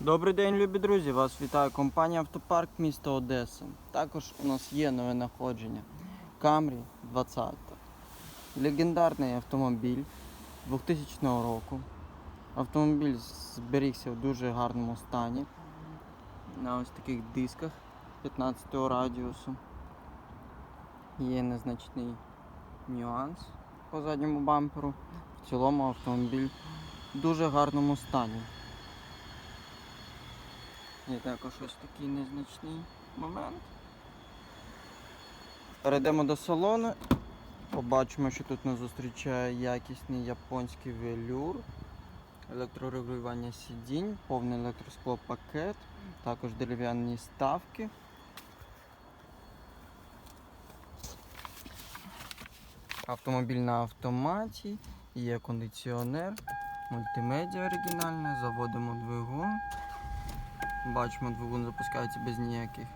Добрий день, любі друзі! Вас вітає компанія Автопарк міста Одеса. Також у нас є нове находження Camry 20. Легендарний автомобіль 2000 року. Автомобіль зберігся в дуже гарному стані. На ось таких дисках 15 радіусу. Є незначний нюанс по задньому бамперу. В цілому автомобіль в дуже гарному стані. Є також ось такий незначний момент. Перейдемо до салону. Побачимо, що тут нас зустрічає якісний японський велюр, електрорегулювання сидінь, повний електросклопакет, також дерев'яні ставки. Автомобіль на автоматі, є кондиціонер, мультимедіа оригінальна, заводимо двигун. Бачимо, двигун запускається без ніяких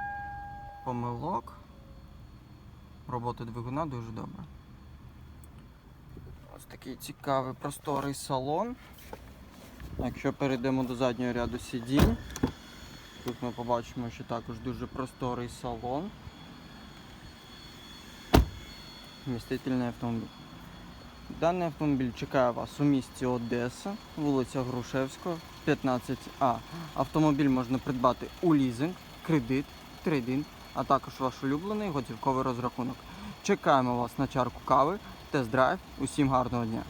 помилок. Робота двигуна дуже добра. Ось такий цікавий просторий салон. Якщо перейдемо до заднього ряду сидінь, тут ми побачимо, що також дуже просторий салон. Вмістительний автомобіль. Даний автомобіль чекає вас у місті Одеса, вулиця Грушевського, 15А. Автомобіль можна придбати у лізинг, кредит, трейдинг, а також ваш улюблений готівковий розрахунок. Чекаємо вас на чарку кави, тест-драйв. Усім гарного дня!